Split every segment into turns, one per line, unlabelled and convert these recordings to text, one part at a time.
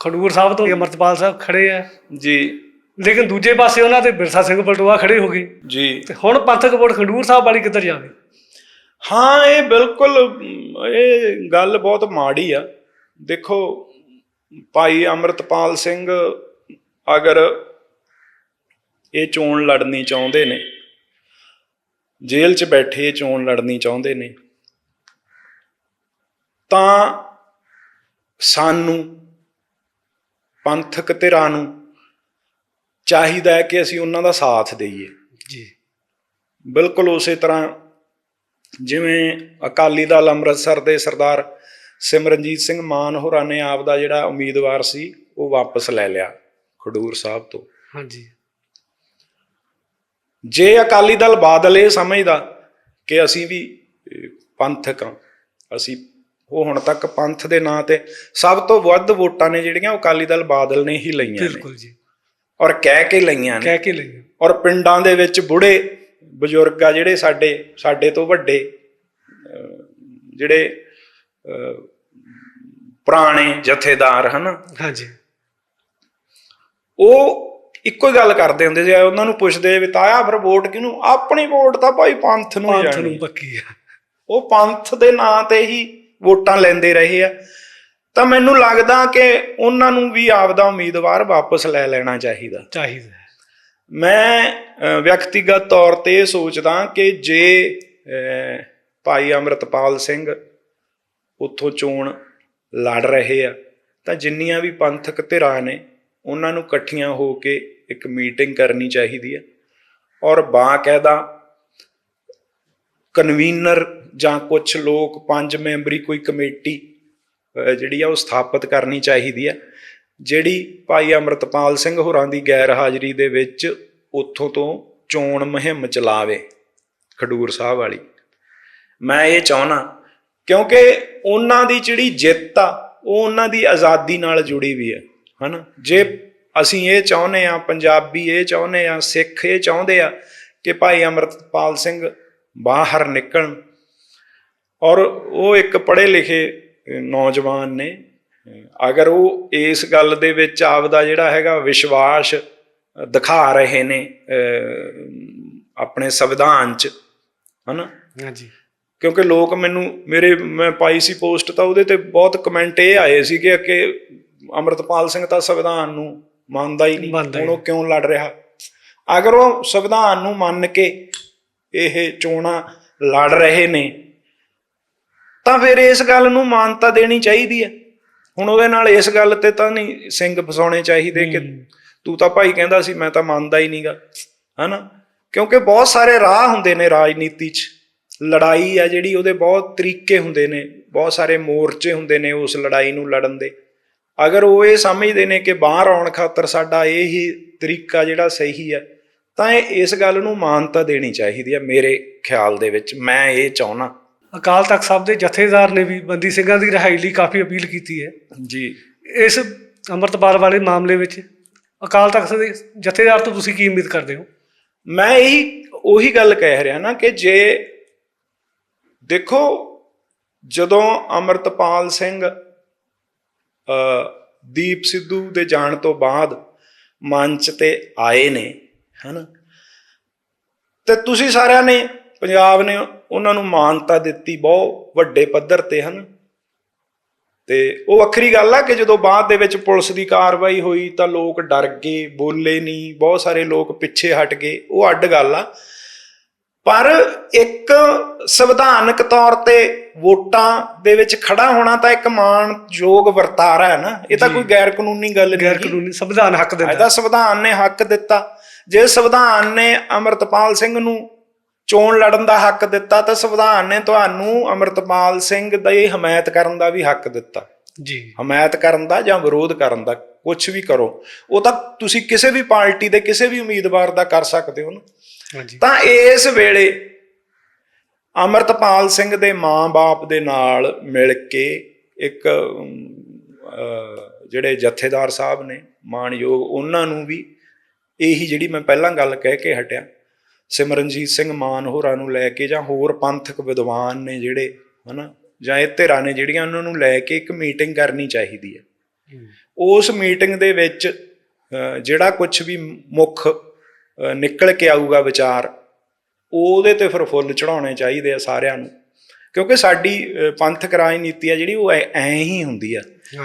ਖਡੂਰ ਸਾਹਿਬ ਤੋਂ ਅਮਰਤਪਾਲ ਸਾਹਿਬ ਖੜੇ ਆ।
ਜੀ।
ਲੇਕਿਨ ਦੂਜੇ ਪਾਸੇ ਉਹਨਾਂ ਤੇ ਬਿਰਸਾ ਸਿੰਘ ਬਲਟੋਆ ਖੜੇ ਹੋ ਗਏ।
ਜੀ।
ਤੇ ਹੁਣ ਪੰਥਕ ਵੋਟ ਖਡੂਰ ਸਾਹਿਬ ਵਾਲੀ ਕਿੱਧਰ ਜਾਵੇ?
ਹਾਂ ਇਹ ਬਿਲਕੁਲ ਇਹ ਗੱਲ ਬਹੁਤ ਮਾੜੀ ਆ। ਦੇਖੋ ਭਾਈ ਅਮਰਤਪਾਲ ਸਿੰਘ ਅਗਰ ਇਹ ਚੋਣ ਲੜਨੀ ਚਾਹੁੰਦੇ ਨੇ ਜੇਲ੍ਹ 'ਚ ਬੈਠੇ ਇਹ ਚੋਣ ਲੜਨੀ ਚਾਹੁੰਦੇ ਨੇ ਤਾਂ ਸਾਨੂੰ ਪੰਥਕ ਧਿਰਾਂ ਨੂੰ ਚਾਹੀਦਾ ਹੈ ਕਿ ਅਸੀਂ ਉਹਨਾਂ ਦਾ ਸਾਥ ਦੇਈਏ।
ਜੀ।
ਬਿਲਕੁਲ ਉਸੇ ਤਰ੍ਹਾਂ ਜਿਵੇਂ ਅਕਾਲੀ ਦਲ ਅੰਮ੍ਰਿਤਸਰ ਦੇ ਸਰਦਾਰ ਸਿਮਰਨਜੀਤ ਸਿੰਘ ਮਾਨ ਹੋਰਾਂ ਨੇ ਆਪ ਦਾ ਜਿਹੜਾ ਉਮੀਦਵਾਰ ਸੀ ਉਹ ਵਾਪਸ ਲੈ ਲਿਆ ਖਡੂਰ ਸਾਹਿਬ ਤੋਂ।
ਹਾਂਜੀ।
ਜੇ ਅਕਾਲੀ ਦਲ ਬਾਦਲ ਇਹ ਸਮਝਦਾ ਕਿ ਅਸੀਂ ਵੀ ਪੰਥਕ ਹਾਂ ਅਸੀਂ ਉਹ ਹੁਣ ਤੱਕ ਪੰਥ ਦੇ ਨਾਂ ਤੇ ਸਭ ਤੋਂ ਵੱਧ ਵੋਟਾਂ ਨੇ ਜਿਹੜੀਆਂ ਉਹ ਅਕਾਲੀ ਦਲ ਬਾਦਲ ਨੇ ਹੀ ਲਈਆਂ ਨੇ।
ਬਿਲਕੁਲ ਜੀ।
ਔਰ ਕਹਿ ਕੇ ਲਈਆਂ ਨੇ।
ਕਹਿ ਕੇ ਲਈ
ਔਰ ਪਿੰਡਾਂ ਦੇ ਵਿੱਚ ਬੁੜੇ ਬਜ਼ੁਰਗ ਆ ਜਿਹੜੇ ਸਾਡੇ ਸਾਡੇ ਤੋਂ ਵੱਡੇ ਜਿਹੜੇ ਪੁਰਾਣੇ ਜਥੇਦਾਰ ਹਨ?
ਹਾਂਜੀ।
ਉਹ ਇੱਕੋ ਹੀ ਗੱਲ ਕਰਦੇ ਹੁੰਦੇ ਸੀ ਉਹਨਾਂ ਨੂੰ ਪੁੱਛਦੇ ਵੀ ਤਾਇਆ ਫਿਰ ਵੋਟ ਕਿਹਨੂੰ? ਆਪਣੀ ਵੋਟ ਤਾਂ ਭਾਈ ਪੰਥ ਨੂੰ
ਪੰਥ
ਜਾਣੀ
ਨੂੰ ਪੱਕੀ ਆ।
ਉਹ ਪੰਥ ਦੇ ਨਾਂ ਤੇ ਹੀ ਵੋਟਾਂ ਲੈਂਦੇ ਰਹੇ ਆ। ਤਾਂ ਮੈਨੂੰ ਲੱਗਦਾ ਕਿ ਉਹਨਾਂ ਨੂੰ ਵੀ ਆਪਦਾ ਉਮੀਦਵਾਰ ਵਾਪਸ ਲੈ ਲੈਣਾ ਚਾਹੀਦਾ।
ਚਾਹੀਦਾ।
ਮੈਂ ਵਿਅਕਤੀਗਤ ਤੌਰ ਤੇ ਇਹ ਸੋਚਦਾ ਕਿ ਜੇ ਭਾਈ ਅਮਰਤਪਾਲ ਸਿੰਘ ਉੱਥੋਂ ਚੋਣ ਲੜ ਰਹੇ ਆ ਤਾਂ ਜਿੰਨੀਆਂ ਵੀ ਪੰਥਕ ਧਿਰਾਂ ਨੇ ਉਹਨਾਂ ਨੂੰ ਇਕੱਠੀਆਂ ਹੋ ਕੇ ਇੱਕ ਮੀਟਿੰਗ ਕਰਨੀ ਚਾਹੀਦੀ ਹੈ ਔਰ ਬਾਕਾਇਦਾ ਕਨਵੀਨਰ ਜਾਂ ਕੁਝ ਲੋਕ, ਪੰਜ ਮੈਂਬਰੀ ਕੋਈ ਕਮੇਟੀ ਜਿਹੜੀ ਆ ਉਹ ਸਥਾਪਿਤ ਕਰਨੀ ਚਾਹੀਦੀ ਹੈ ਜਿਹੜੀ ਭਾਈ ਅਮਰਤਪਾਲ ਸਿੰਘ ਹੋਰਾਂ ਦੀ ਗੈਰ ਹਾਜ਼ਰੀ ਦੇ ਵਿੱਚ ਉੱਥੋਂ ਤੋਂ ਚੋਣ ਮੁਹਿੰਮ ਚਲਾਵੇ, ਖਡੂਰ ਸਾਹਿਬ ਵਾਲੀ। ਮੈਂ ਇਹ ਚਾਹਣਾ ਕਿਉਂਕਿ ਉਹਨਾਂ ਦੀ ਜਿਹੜੀ ਜਿੱਤ ਆ, ਉਹ ਉਹਨਾਂ ਦੀ ਆਜ਼ਾਦੀ ਨਾਲ ਜੁੜੀ ਵੀ ਹੈ ਹਨਾ? ਜੇ ਅਸੀਂ ਇਹ ਚਾਹੁੰਦੇ ਆ, ਪੰਜਾਬੀ ਇਹ ਚਾਹੁੰਦੇ ਆ, ਸਿੱਖ ਇਹ ਚਾਹੁੰਦੇ ਆ ਕਿ ਭਾਈ ਅਮਰਤਪਾਲ ਸਿੰਘ ਬਾਹਰ ਨਿਕਲਣ ਔਰ ਉਹ ਇੱਕ ਪੜ੍ਹੇ ਲਿਖੇ ਨੌਜਵਾਨ ਨੇ। ਅਗਰ ਉਹ ਇਸ ਗੱਲ ਦੇ ਵਿੱਚ ਆਪਦਾ ਜਿਹੜਾ ਹੈਗਾ ਵਿਸ਼ਵਾਸ ਦਿਖਾ ਰਹੇ ਨੇ ਆਪਣੇ ਸੰਵਿਧਾਨ 'ਚ ਹਨਾ?
ਹਾਂਜੀ।
ਕਿਉਂਕਿ ਲੋਕ ਮੈਨੂੰ ਮੇਰੇ ਮੈਂ ਪਾਈ ਸੀ ਪੋਸਟ ਤਾਂ ਉਹਦੇ ਤੇ ਬਹੁਤ ਕਮੈਂਟ ਇਹ ਆਏ ਸੀ ਕਿ ਕਿ ਅਮਰਤਪਾਲ ਸਿੰਘ ਤਾਂ ਸੰਵਿਧਾਨ ਨੂੰ ਮੰਨਦਾ ਹੀ ਨਹੀਂ ਹੁਣ ਉਹ ਕਿਉਂ ਲੜ ਰਿਹਾ? ਅਗਰ ਉਹ ਸੰਵਿਧਾਨ ਨੂੰ ਮੰਨ ਕੇ ਇਹ ਚੋਣਾਂ ਲੜ ਰਹੇ ਨੇ ਤਾਂ ਫਿਰ ਇਸ ਗੱਲ ਨੂੰ ਮਾਨਤਾ ਦੇਣੀ ਚਾਹੀਦੀ ਹੈ। ਹੁਣ ਉਹਦੇ ਨਾਲ ਇਸ ਗੱਲ ਤੇ ਤਾਂ ਨਹੀਂ ਸਿੰਘ ਫਸਾਉਣੇ ਚਾਹੀਦੇ ਕਿ ਤੂੰ ਤਾਂ ਭਾਈ ਕਹਿੰਦਾ ਸੀ ਮੈਂ ਤਾਂ ਮੰਨਦਾ ਹੀ ਨਹੀਂਗਾ ਹਨਾ? ਕਿਉਂਕਿ ਬਹੁਤ ਸਾਰੇ ਰਾਹ ਹੁੰਦੇ ਨੇ ਰਾਜਨੀਤੀ 'ਚ। ਲੜਾਈ ਆ ਜਿਹੜੀ ਉਹਦੇ ਬਹੁਤ ਤਰੀਕੇ ਹੁੰਦੇ ਨੇ ਬਹੁਤ ਸਾਰੇ ਮੋਰਚੇ ਹੁੰਦੇ ਨੇ ਉਸ ਲੜਾਈ ਨੂੰ ਲੜਨ ਦੇ। ਅਗਰ ਉਹ ਇਹ ਸਮਝਦੇ ਨੇ ਕਿ ਬਾਹਰ ਆਉਣ ਖਾਤਰ ਸਾਡਾ ਇਹ ਹੀ ਤਰੀਕਾ ਜਿਹੜਾ ਸਹੀ ਹੈ ਤਾਂ ਇਹ ਇਸ ਗੱਲ ਨੂੰ ਮਾਨਤਾ ਦੇਣੀ ਚਾਹੀਦੀ ਹੈ ਮੇਰੇ ਖਿਆਲ ਦੇ ਵਿੱਚ ਮੈਂ ਇਹ ਚਾਹਣਾ
ਅਕਾਲ ਤਖਤ ਸਾਹਿਬ ਦੇ ਜਥੇਦਾਰ ਨੇ ਵੀ ਬੰਦੀ ਸਿੰਘਾਂ ਦੀ ਰਿਹਾਈ ਲਈ ਕਾਫੀ ਅਪੀਲ ਕੀਤੀ ਹੈ।
ਜੀ।
ਇਸ ਅੰਮ੍ਰਿਤਪਾਲ ਵਾਲੇ ਮਾਮਲੇ ਵਿੱਚ ਅਕਾਲ ਤਖਤ ਦੇ ਜਥੇਦਾਰ ਤੋਂ ਤੁਸੀਂ ਕੀ ਉਮੀਦ ਕਰਦੇ ਹੋ?
ਮੈਂ ਇਹੀ ਉਹੀ ਗੱਲ ਕਹਿ ਰਿਹਾ ਨਾ ਕਿ ਜੇ ਦੇਖੋ ਜਦੋਂ ਅਮਰਤਪਾਲ ਸਿੰਘ ਦੀਪ ਸਿੱਧੂ ਦੇ ਜਾਣ ਤੋਂ ਬਾਅਦ ਮੰਚ ਤੇ ਆਏ ਨੇ ਹਨਾ? ਤੇ ਤੁਸੀਂ ਸਾਰਿਆਂ ਨੇ ਪੰਜਾਬ ਨੇ ਉਹਨਾਂ ਨੂੰ ਮਾਨਤਾ ਦਿੱਤੀ ਬਹੁਤ ਵੱਡੇ ਪੱਧਰ ਤੇ ਹਨ। ਤੇ ਉਹ ਵੱਖਰੀ ਗੱਲ ਆ ਕਿ ਜਦੋਂ ਬਾਅਦ ਦੇ ਵਿੱਚ ਪੁਲਿਸ ਦੀ ਕਾਰਵਾਈ ਹੋਈ ਤਾਂ ਲੋਕ ਡਰ ਗਏ ਬੋਲੇ ਨਹੀਂ ਬਹੁਤ ਸਾਰੇ ਲੋਕ ਪਿੱਛੇ ਹਟ ਗਏ ਉਹ ਅੱਡ ਗੱਲ ਆ। ਪਰ ਇੱਕ ਸੰਵਿਧਾਨਕ ਤੌਰ ਤੇ ਵੋਟਾਂ ਦੇ ਵਿੱਚ ਖੜਾ ਹੋਣਾ ਤਾਂ ਇੱਕ ਮਾਣਯੋਗ ਵਰਤਾਰਾ ਹੈ ਨਾ। ਇਹ ਤਾਂ ਕੋਈ ਗੈਰ ਕਾਨੂੰਨੀ ਗੱਲ ਨਹੀਂ
ਗੈਰ ਕਾਨੂੰਨੀ ਸੰਵਿਧਾਨ ਹੱਕ ਦਿੰਦਾ।
ਇਹਦਾ ਸੰਵਿਧਾਨ ਨੇ ਹੱਕ ਦਿੱਤਾ। ਜੇ ਸੰਵਿਧਾਨ ਨੇ ਅਮਰਤਪਾਲ ਸਿੰਘ ਨੂੰ ਚੋਣ ਲੜਨ ਦਾ ਹੱਕ ਦਿੱਤਾ ਤਾਂ ਸੰਵਿਧਾਨ ਨੇ ਤੁਹਾਨੂੰ ਅਮਰਤਪਾਲ ਸਿੰਘ ਦੀ ਹਮਾਇਤ ਕਰਨ ਦਾ ਵੀ ਹੱਕ ਦਿੱਤਾ।
ਜੀ।
ਹਮਾਇਤ ਕਰਨ ਦਾ ਜਾਂ ਵਿਰੋਧ ਕਰਨ ਦਾ ਕੁਝ ਵੀ ਕਰੋ। ਉਹ ਤਾਂ ਤੁਸੀਂ ਕਿਸੇ ਵੀ ਪਾਰਟੀ ਦੇ ਕਿਸੇ ਵੀ ਉਮੀਦਵਾਰ ਦਾ ਕਰ ਸਕਦੇ ਹੋ ਨਾ।
ਹਾਂਜੀ।
ਤਾਂ ਇਸ ਵੇਲੇ ਅਮਰਤਪਾਲ ਸਿੰਘ ਦੇ ਮਾਂ-ਬਾਪ ਦੇ ਨਾਲ ਮਿਲ ਕੇ ਇੱਕ ਜਿਹੜੇ ਜਥੇਦਾਰ ਸਾਹਿਬ ਨੇ ਮਾਨਯੋਗ ਉਹਨਾਂ ਨੂੰ ਵੀ ਇਹੀ ਜਿਹੜੀ ਮੈਂ ਪਹਿਲਾਂ ਗੱਲ ਕਹਿ ਕੇ ਹਟਿਆ ਸਿਮਰਨਜੀਤ ਸਿੰਘ ਮਾਨ ਹੋਰਾਂ ਨੂੰ ਲੈ ਕੇ ਜਾਂ ਹੋਰ ਪੰਥਕ ਵਿਦਵਾਨ ਨੇ ਜਿਹੜੇ ਹਨਾ ਜਾਂ ਇਹ ਧਿਰਾਂ ਨੇ ਜਿਹੜੀਆਂ ਉਹਨਾਂ ਨੂੰ ਲੈ ਕੇ ਇੱਕ ਮੀਟਿੰਗ ਕਰਨੀ ਚਾਹੀਦੀ ਹੈ। ਉਸ ਮੀਟਿੰਗ ਦੇ ਵਿੱਚ ਜਿਹੜਾ ਕੁਝ ਵੀ ਮੁੱਖ ਨਿਕਲ ਕੇ ਆਊਗਾ ਵਿਚਾਰ ਉਹਦੇ ਤੇ ਫਿਰ ਫੁੱਲ ਚੜਾਉਣੇ ਚਾਹੀਦੇ ਆ ਸਾਰਿਆਂ ਨੂੰ। ਕਿਉਂਕਿ ਸਾਡੀ ਪੰਥਕ ਰਾਜਨੀਤੀ ਆ ਜਿਹੜੀ ਉਹ ਐ ਹੀ ਹੁੰਦੀ ਆ।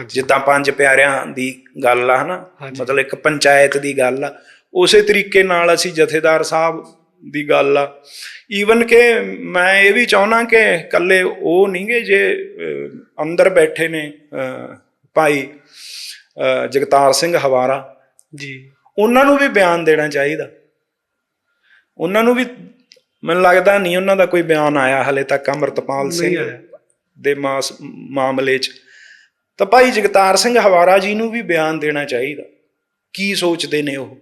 ਜਿੱਦਾਂ ਪੰਜ ਪਿਆਰਿਆਂ ਦੀ ਗੱਲ ਆ ਹਨਾ। ਮਤਲਬ ਇੱਕ ਪੰਚਾਇਤ ਦੀ ਗੱਲ ਆ। ਉਸੇ ਤਰੀਕੇ ਨਾਲ ਅਸੀਂ ਜਥੇਦਾਰ ਸਾਹਿਬ ਦੀ ਗੱਲ ਆ। ਈਵਨ ਕਿ ਮੈਂ ਇਹ ਵੀ ਚਾਹੁੰਦਾ ਕਿ ਕੱਲੇ ਉਹ ਨਹੀਂਗੇ ਜੇ ਅੰਦਰ ਬੈਠੇ ਨੇ ਭਾਈ ਜਗਤਾਰ ਸਿੰਘ ਹਵਾਰਾ।
ਜੀ।
ਉਹਨਾਂ ਨੂੰ ਵੀ ਬਿਆਨ ਦੇਣਾ ਚਾਹੀਦਾ। ਉਹਨਾਂ ਨੂੰ ਵੀ ਮੈਨੂੰ ਲੱਗਦਾ ਨਹੀਂ ਉਹਨਾਂ ਦਾ ਕੋਈ ਬਿਆਨ ਆਇਆ ਹਲੇ ਤੱਕ ਅਮਰਤਪਾਲ ਸਿੰਘ। ਦੇ ਮਾਸ ਮਾਮਲੇ 'ਚ। ਤਾਂ ਭਾਈ ਜਗਤਾਰ ਸਿੰਘ ਹਵਾਰਾ ਜੀ ਨੂੰ ਵੀ ਬਿਆਨ ਦੇਣਾ ਚਾਹੀਦਾ। ਕੀ ਸੋਚਦੇ ਨੇ ਉਹ?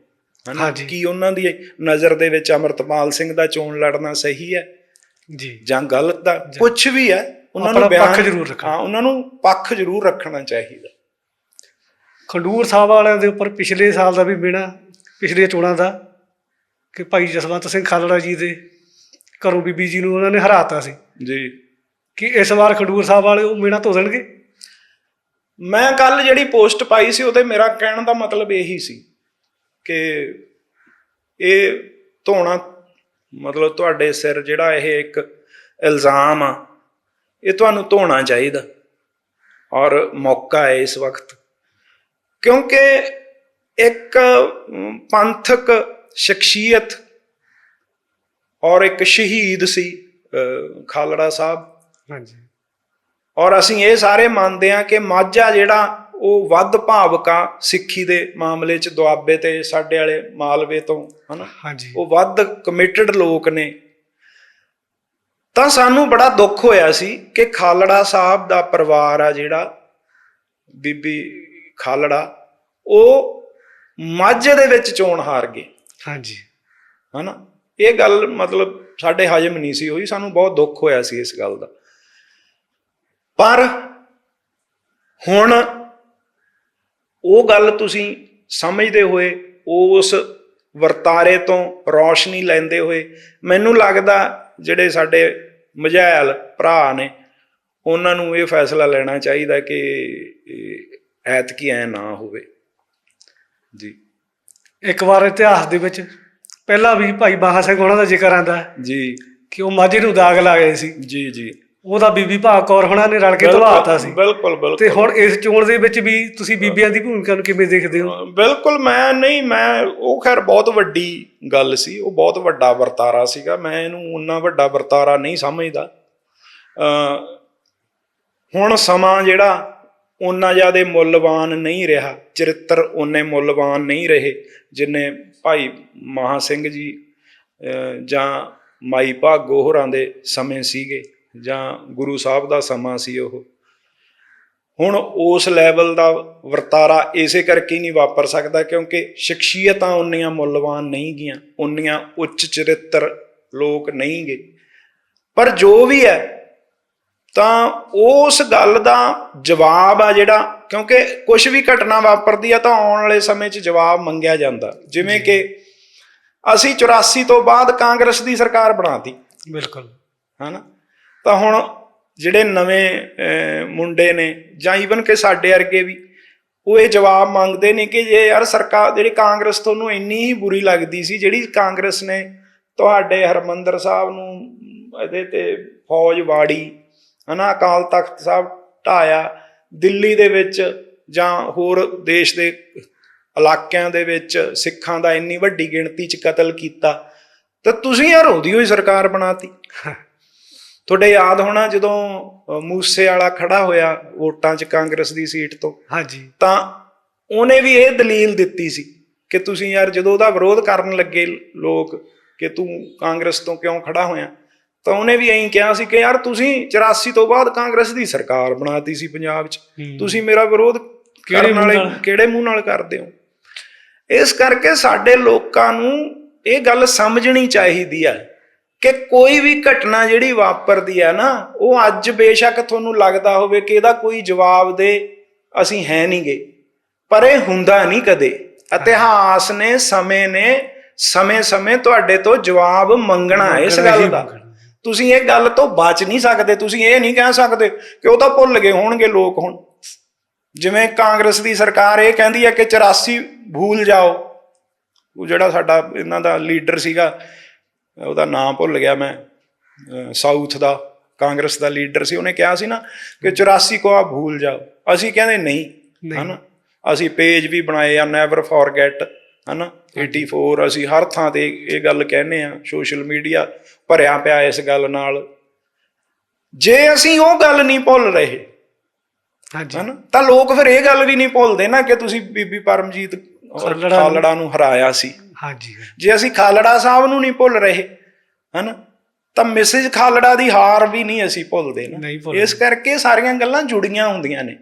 ਹਨਾ। ਕੀ ਉਹਨਾਂ ਦੀ ਨਜ਼ਰ ਦੇ ਵਿੱਚ ਅਮਰਤਪਾਲ ਸਿੰਘ ਦਾ ਚੋਣ ਲੜਨਾ ਸਹੀ ਹੈ?
ਜੀ।
ਜਾਂ ਗਲਤ ਦਾ? ਕੁਝ ਵੀ ਹੈ ਉਹਨਾਂ ਨੂੰ
ਪੱਖ ਜ਼ਰੂਰ ਰੱਖਣਾ।
ਹਾਂ ਉਹਨਾਂ ਨੂੰ ਪੱਖ ਜ਼ਰੂਰ ਰੱਖਣਾ ਚਾਹੀਦਾ।
ਖੰਡੂਰ ਸਾਹਿਬ ਵਾਲਿਆਂ ਦੇ ਉੱਪਰ ਪਿਛਲੇ ਸਾਲ ਦਾ ਵੀ ਮੇਣਾ ਪਿਛਲੀਆਂ ਚੋਣਾਂ ਦਾ ਕਿ ਭਾਈ ਜਸਵੰਤ ਸਿੰਘ ਖਾਲੜਾ ਜੀ ਦੇ ਘਰੋਂ ਬੀਬੀ ਜੀ ਨੂੰ ਉਹਨਾਂ ਨੇ ਹਰਾਤਾ ਸੀ।
ਜੀ।
ਕਿ ਇਸ ਵਾਰ ਖੰਡੂਰ ਸਾਹਿਬ ਵਾਲੇ ਉਹ ਮੇਣਾ ਧੋ ਦੇਣਗੇ
ਮੈਂ ਕੱਲ ਜਿਹੜੀ ਪੋਸਟ ਪਾਈ ਸੀ ਉਹਦੇ ਮੇਰਾ ਕਹਿਣ ਦਾ ਮਤਲਬ ਇਹੀ ਸੀ। ਕਿ ਇਹ ਧੋਣਾ ਮਤਲਬ ਤੁਹਾਡੇ ਸਿਰ ਜਿਹੜਾ ਇਹ ਇੱਕ ਇਲਜ਼ਾਮ ਆ ਇਹ ਤੁਹਾਨੂੰ ਧੋਣਾ ਚਾਹੀਦਾ। ਔਰ ਮੌਕਾ ਹੈ ਇਸ ਵਕਤ। ਕਿਉਂਕਿ ਇੱਕ ਪੰਥਕ ਸ਼ਖਸੀਅਤ ਔਰ ਇੱਕ ਸ਼ਹੀਦ ਸੀ ਖਾਲੜਾ ਸਾਹਿਬ।
ਹਾਂਜੀ।
ਔਰ ਅਸੀਂ ਇਹ ਸਾਰੇ ਮੰਨਦੇ ਹਾਂ ਕਿ ਮਾਝਾ ਜਿਹੜਾ ਉਹ ਵੱਧ ਭਾਵਕ ਸਿੱਖੀ ਦੇ ਮਾਮਲੇ 'ਚ ਦੁਆਬੇ ਤੇ ਸਾਡੇ ਵਾਲੇ ਮਾਲਵੇ ਤੋਂ ਹਨਾ?
ਹਾਂਜੀ।
ਉਹ ਵੱਧ ਕਮਿਟਡ ਲੋਕ ਨੇ। ਤਾਂ ਸਾਨੂੰ ਬੜਾ ਦੁੱਖ ਹੋਇਆ ਸੀ ਕਿ ਖਾਲੜਾ ਸਾਹਿਬ ਦਾ ਪਰਿਵਾਰ ਆ ਜਿਹੜਾ ਬੀਬੀ ਖਾਲੜਾ ਉਹ ਮਾਝੇ ਦੇ ਵਿੱਚ ਚੋਣ ਹਾਰ ਗਏ।
ਹਾਂਜੀ।
ਹਨਾ? ਇਹ ਗੱਲ ਮਤਲਬ ਸਾਡੇ ਹਜਮ ਨਹੀਂ ਸੀ ਹੋਈ ਸਾਨੂੰ ਬਹੁਤ ਦੁੱਖ ਹੋਇਆ ਸੀ ਇਸ ਗੱਲ ਦਾ। ਪਰ ਹੁਣ ਉਹ ਗੱਲ ਤੁਸੀਂ ਸਮਝਦੇ ਹੋਏ ਉਸ ਵਰਤਾਰੇ ਤੋਂ ਰੌਸ਼ਨੀ ਲੈਂਦੇ ਹੋਏ ਮੈਨੂੰ ਲੱਗਦਾ ਜਿਹੜੇ ਸਾਡੇ ਮਝੈਲ ਭਰਾ ਨੇ ਉਹਨਾਂ ਨੂੰ ਇਹ ਫੈਸਲਾ ਲੈਣਾ ਚਾਹੀਦਾ ਕਿ ਇਹ ਐਤਕੀ ਐ ਨਾ ਹੋਵੇ। ਜੀ।
ਇੱਕ ਵਾਰ ਇਤਿਹਾਸ ਦੇ ਵਿੱਚ ਪਹਿਲਾਂ ਵੀ ਭਾਈ ਬਾਹਾ ਸਿੰਘ ਉਹਨਾਂ ਦਾ ਜ਼ਿਕਰ ਆਂਦਾ
ਜੀ।
ਕਿ ਉਹ ਮਾਝੇ ਨੂੰ ਦਾਗ ਲਾ ਗਏ ਸੀ।
ਜੀ ਜੀ।
ਉਹਦਾ ਬੀਬੀ ਭਾਗ ਕੌਰ ਹੋਣਾ ਨੇ ਰਲ ਕੇ ਧਵਾਤਾ ਸੀ।
ਬਿਲਕੁਲ
ਤੇ
ਬਿਲਕੁਲ
ਹੁਣ ਇਸ ਚੋਣ ਦੇ ਵਿੱਚ ਵੀ ਤੁਸੀਂ ਬੀਬੀਆਂ ਦੀ ਭੂਮਿਕਾ ਨੂੰ ਕਿਵੇਂ ਦੇਖਦੇ ਹੋ?
ਬਿਲਕੁਲ ਮੈਂ ਨਹੀਂ ਮੈਂ ਉਹ ਖੈਰ ਬਹੁਤ ਵੱਡੀ ਗੱਲ ਸੀ। ਉਹ ਬਹੁਤ ਵੱਡਾ ਵਰਤਾਰਾ ਸੀਗਾ। ਮੈਂ ਇਹਨੂੰ ਉਨਾ ਵੱਡਾ ਵਰਤਾਰਾ ਨਹੀਂ ਸਮਝਦਾ। ਹੁਣ ਸਮਾਂ ਜਿਹੜਾ ਉਨਾ ਜ਼ਿਆਦਾ ਮੁੱਲਵਾਨ ਨਹੀਂ ਰਿਹਾ। ਚਰਿੱਤਰ ਉਨੇ ਮੁੱਲਵਾਨ ਨਹੀਂ ਰਹੇ ਜਿੰਨੇ ਭਾਈ ਮਹਾ ਸਿੰਘ ਜੀ ਜਾਂ ਮਾਈ ਭਾਗੋ ਹੋਰਾਂ ਦੇ ਸਮੇਂ ਸੀਗੇ। ਜਾਂ ਗੁਰੂ ਸਾਹਿਬ ਦਾ ਸਮਾਂ ਸੀ ਉਹ। ਹੁਣ ਉਸ ਲੈਵਲ ਦਾ ਵਰਤਾਰਾ ਇਸੇ ਕਰਕੇ ਨਹੀਂ ਵਾਪਰ ਸਕਦਾ ਕਿਉਂਕਿ ਸ਼ਖਸੀਅਤਾਂ ਉਨੀਆਂ ਮੁੱਲਵਾਨ ਨਹੀਂ ਗੀਆਂ ਉਨੀਆਂ ਉੱਚ ਚਰਿੱਤਰ ਲੋਕ ਨਹੀਂ ਗੇ ਪਰ ਜੋ ਵੀ ਹੈ ਤਾਂ ਉਸ ਗੱਲ ਦਾ ਜਵਾਬ ਆ ਜਿਹੜਾ ਕਿਉਂਕਿ ਕੁਝ ਵੀ ਘਟਨਾ ਵਾਪਰਦੀ ਆ ਤਾਂ ਆਉਣ ਵਾਲੇ ਸਮੇਂ 'ਚ ਜਵਾਬ ਮੰਗਿਆ ਜਾਂਦਾ। ਜਿਵੇਂ ਕਿ ਅਸੀਂ 84 ਤੋਂ ਬਾਅਦ ਕਾਂਗਰਸ ਦੀ ਸਰਕਾਰ ਬਣਾਤੀ।
ਬਿਲਕੁਲ।
ਹਨਾ? ਤਾਂ ਹੁਣ ਜਿਹੜੇ ਨਵੇਂ ਮੁੰਡੇ ਨੇ ਜਾਂ ਈਵਨ ਕਿ ਸਾਡੇ ਵਰਗੇ ਵੀ, ਉਹ ਇਹ ਜਵਾਬ ਮੰਗਦੇ ਨੇ ਕਿ ਜੇ ਯਾਰ ਸਰਕਾਰ, ਜਿਹੜੀ ਕਾਂਗਰਸ ਤੁਹਾਨੂੰ ਇੰਨੀ ਹੀ ਬੁਰੀ ਲੱਗਦੀ ਸੀ, ਜਿਹੜੀ ਕਾਂਗਰਸ ਨੇ ਤੁਹਾਡੇ ਹਰਮੰਦਰ ਸਾਹਿਬ ਨੂੰ ਇਹਦੇ ਤੇ ਫੌਜ ਵਾੜੀ, ਹਨਾ, ਅਕਾਲ ਤਖਤ ਸਾਹਿਬ ਢਾਇਆ, ਦਿੱਲੀ ਦੇ ਵਿੱਚ ਜਾਂ ਹੋਰ ਦੇਸ਼ ਦੇ ਇਲਾਕਿਆਂ ਦੇ ਵਿੱਚ ਸਿੱਖਾਂ ਦਾ ਇੰਨੀ ਵੱਡੀ ਗਿਣਤੀ 'ਚ ਕਤਲ ਕੀਤਾ, ਤਾਂ ਤੁਸੀਂ ਯਾਰ ਉਹਦੀ ਹੋਈ ਸਰਕਾਰ ਬਣਾਤੀ। ਤੁਹਾਡੇ ਯਾਦ ਹੋਣਾ ਜਦੋਂ ਮੂਸੇ ਵਾਲਾ ਖੜਾ ਹੋਇਆ ਵੋਟਾਂ 'ਚ ਕਾਂਗਰਸ ਦੀ ਸੀਟ ਤੋਂ?
ਹਾਂਜੀ।
ਤਾਂ ਉਹਨੇ ਵੀ ਇਹ ਦਲੀਲ ਦਿੱਤੀ ਸੀ ਕਿ ਤੁਸੀਂ ਯਾਰ ਜਦੋਂ ਉਹਦਾ ਵਿਰੋਧ ਕਰਨ ਲੱਗੇ ਲੋਕ ਕਿ ਤੂੰ ਕਾਂਗਰਸ ਤੋਂ ਕਿਉਂ ਖੜਾ ਹੋਇਆ ਤਾਂ ਉਹਨੇ ਵੀ ਐਂ ਕਿਹਾ ਸੀ ਕਿ ਯਾਰ ਤੁਸੀਂ 84 ਤੋਂ ਬਾਅਦ ਕਾਂਗਰਸ ਦੀ ਸਰਕਾਰ ਬਣਾਤੀ ਸੀ ਪੰਜਾਬ 'ਚ। ਤੁਸੀਂ ਮੇਰਾ ਵਿਰੋਧ
ਕਿਹੜੇ ਨਾਲ?
ਕਿਹੜੇ ਮੂੰਹ ਨਾਲ ਕਰਦੇ ਹੋ? ਇਸ ਕਰਕੇ ਸਾਡੇ ਲੋਕਾਂ ਨੂੰ ਇਹ ਗੱਲ ਸਮਝਣੀ ਚਾਹੀਦੀ ਹੈ। ਕਿ ਕੋਈ ਵੀ ਘਟਨਾ ਜਿਹੜੀ ਵਾਪਰਦੀ ਹੈ ਨਾ ਉਹ ਅੱਜ ਬੇਸ਼ੱਕ ਤੁਹਾਨੂੰ ਲੱਗਦਾ ਹੋਵੇ ਕਿ ਇਹਦਾ ਕੋਈ ਜਵਾਬ ਦੇ ਅਸੀਂ ਹੈ ਨਹੀਂਗੇ। ਪਰ ਇਹ ਹੁੰਦਾ ਨਹੀਂ ਕਦੇ। ਇਤਿਹਾਸ ਨੇ ਸਮੇਂ ਨੇ ਸਮੇਂ-ਸਮੇਂ ਤੁਹਾਡੇ ਤੋਂ ਜਵਾਬ ਮੰਗਣਾ ਇਸ ਗੱਲ ਦਾ। ਤੁਸੀਂ ਇਹ ਗੱਲ ਤੋਂ ਬਚ ਨਹੀਂ ਸਕਦੇ ਤੁਸੀਂ ਇਹ ਨਹੀਂ ਕਹਿ ਸਕਦੇ ਕਿ ਉਹ ਤਾਂ ਭੁੱਲ ਗਏ ਹੋਣਗੇ ਲੋਕ ਹੁਣ। ਜਿਵੇਂ ਕਾਂਗਰਸ ਦੀ ਸਰਕਾਰ ਇਹ ਕਹਿੰਦੀ ਹੈ ਕਿ 84 ਭੂਲ ਜਾਓ। ਉਹ ਜਿਹੜਾ ਸਾਡਾ ਇਹਨਾਂ ਦਾ ਲੀਡਰ ਸੀਗਾ ਉਹਦਾ ਨਾਮ ਭੁੱਲ ਗਿਆ ਮੈਂ। ਸਾਊਥ ਦਾ ਕਾਂਗਰਸ ਦਾ ਲੀਡਰ ਸੀ। ਉਹਨੇ ਕਿਹਾ ਸੀ ਨਾ ਕਿ 84 ਕੋ ਆ ਭੂਲ ਜਾਓ। ਅਸੀਂ ਕਹਿੰਦੇ ਨਹੀਂ। ਹਨਾ? ਅਸੀਂ ਪੇਜ ਵੀ ਬਣਾਏ ਆ ਨੈਵਰ ਫੋਰਗੇਟ ਹਨਾ? 84 ਅਸੀਂ ਹਰ ਥਾਂ ਤੇ ਇਹ ਗੱਲ ਕਹਿੰਦੇ ਆ ਸੋਸ਼ਲ ਮੀਡੀਆ ਭਰਿਆ ਪਿਆ ਇਸ ਗੱਲ ਨਾਲ। ਜੇ ਅਸੀਂ ਉਹ ਗੱਲ ਨਹੀਂ ਭੁੱਲ ਰਹੇ
ਹਾਂਜੀ।
ਹਨਾ? ਤਾਂ ਲੋਕ ਫਿਰ ਇਹ ਗੱਲ ਵੀ ਨਹੀਂ ਭੁੱਲਦੇ ਨਾ ਕਿ ਤੁਸੀਂ ਬੀਬੀ ਪਰਮਜੀਤ
ਖਾਲੜਾ ਨੂੰ
ਹਰਾਇਆ ਸੀ।
ਹਾਂਜੀ
ਜੇ ਅਸੀਂ ਖਾਲੜਾ ਸਾਹਿਬ ਨੂੰ ਨਹੀਂ ਭੁੱਲ ਰਹੇ ਹਨਾ ਤਾਂ ਮਿਸਿਸ ਖਾਲੜਾ ਦੀ ਹਾਰ ਵੀ ਨਹੀਂ ਅਸੀਂ ਭੁੱਲਦੇ ਨਾ। ਇਸ ਕਰਕੇ ਸਾਰੀਆਂ ਗੱਲਾਂ ਜੁੜੀਆਂ ਹੁੰਦੀਆਂ ਨੇ।